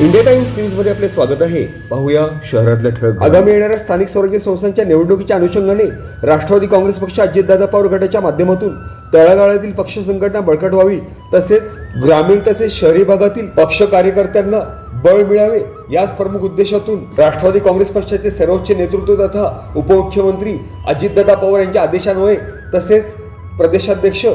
India times न्यूजमध्ये आपले स्वागत आहे. पाहूया शहरातल्या ठळक आगामी येणाऱ्या स्थानिक स्वराज्य संस्थांच्या निवडणुकीच्या अनुषंगाने राष्ट्रवादी काँग्रेस पक्ष अजितदादा पवार गटाच्या माध्यमातून तळागाळातील पक्ष संघटना बळकट व्हावी तसेच ग्रामीण तसेच शहरी भागातील पक्ष कार्यकर्त्यांना बळ मिळावे याच प्रमुख उद्देशातून राष्ट्रवादी काँग्रेस पक्षाचे सर्वोच्च नेतृत्व तथा उपमुख्यमंत्री अजितदादा पवार यांच्या आदेशान्वये तसेच प्रदेशाध्यक्ष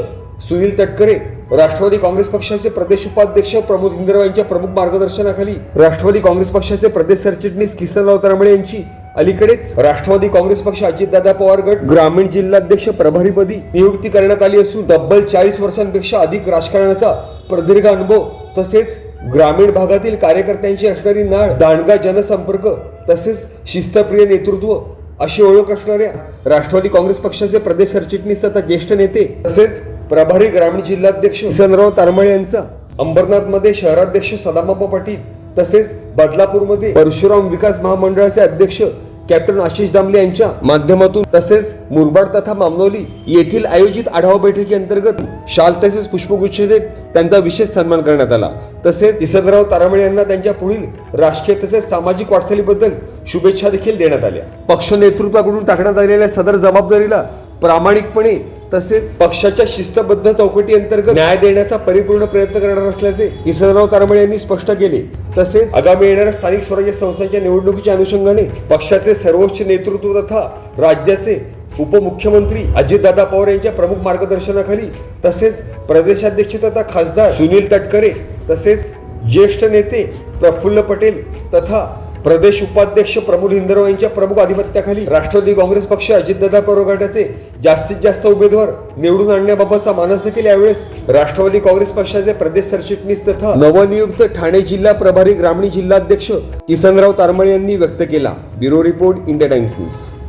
सुनील तटकरे राष्ट्रवादी काँग्रेस पक्षाचे प्रदेश उपाध्यक्ष प्रमोद इंद्रव यांच्या प्रमुख मार्गदर्शनाखाली राष्ट्रवादी काँग्रेस पक्षाचे प्रदेश सरचिटणीस किसनराव तरमळे यांची अलीकडेच राष्ट्रवादी काँग्रेस पक्ष अजितदादा पवार गट ग्रामीण जिल्हाध्यक्ष प्रभारीपदी नियुक्ती करण्यात आली असून तब्बल चाळीस वर्षांपेक्षा अधिक राजकारणाचा प्रदीर्घ अनुभव तसेच ग्रामीण भागातील कार्यकर्त्यांची असणारी नाळ दांडगा जनसंपर्क तसेच शिस्तप्रिय नेतृत्व अशी ओळख असणाऱ्या राष्ट्रवादी काँग्रेस पक्षाचे प्रदेश सरचिटणीस तथा ज्येष्ठ नेते तसेच प्रभारी ग्रामीण जिल्हाध्यक्ष किसनराव तारमळे यांचा. अंबरनाथमध्ये शहराध्यक्ष सदामापा पाटील तसेच बदलापूरमध्ये परशुराम विकास महामंडळाचे अध्यक्ष कॅप्टन आशिष दामले यांच्या माध्यमातून तसेच मुरबाड तथा मामनोली येथील आयोजित आढावा बैठकीअंतर्गत शाल तसेच पुष्पगुच्छ देत त्यांचा विशेष सन्मान करण्यात आला. तसेच किसनराव तारामळे यांना त्यांच्या पुढील राजकीय तसेच सामाजिक वाटचालीबद्दल शुभेच्छा देखील देण्यात आल्या. पक्ष नेतृत्वाकडून टाकण्यात आलेल्या सदर जबाबदारीला प्रामाणिकपणे तसेच पक्षाच्या शिस्तबद्ध चौकटी अंतर्गत न्याय देण्याचा परिपूर्ण प्रयत्न करणार असल्याचे किसनराव तारमळे यांनी स्पष्ट केले. तसेच आगामी येणाऱ्या स्थानिक स्वराज्य संस्थांच्या निवडणुकीच्या अनुषंगाने पक्षाचे सर्वोच्च नेतृत्व तथा राज्याचे उपमुख्यमंत्री अजितदादा पवार यांच्या प्रमुख मार्गदर्शनाखाली तसेच प्रदेशाध्यक्ष तथा खासदार सुनील तटकरे तसेच ज्येष्ठ नेते प्रफुल्ल पटेल तथा प्रदेश उपाध्यक्ष प्रमोद हिंदरव यांच्या प्रमुख आधिपत्याखाली राष्ट्रवादी काँग्रेस पक्ष अजितदादा पवार गटाचे जास्तीत जास्त उमेदवार निवडून आणण्याबाबतचा मानस देखील यावेळेस राष्ट्रवादी काँग्रेस पक्षाचे प्रदेश सरचिटणीस तथा नवनियुक्त ठाणे जिल्हा प्रभारी ग्रामीण जिल्हाध्यक्ष किसनराव तारमळे यांनी व्यक्त केला. Bureau report India Times news.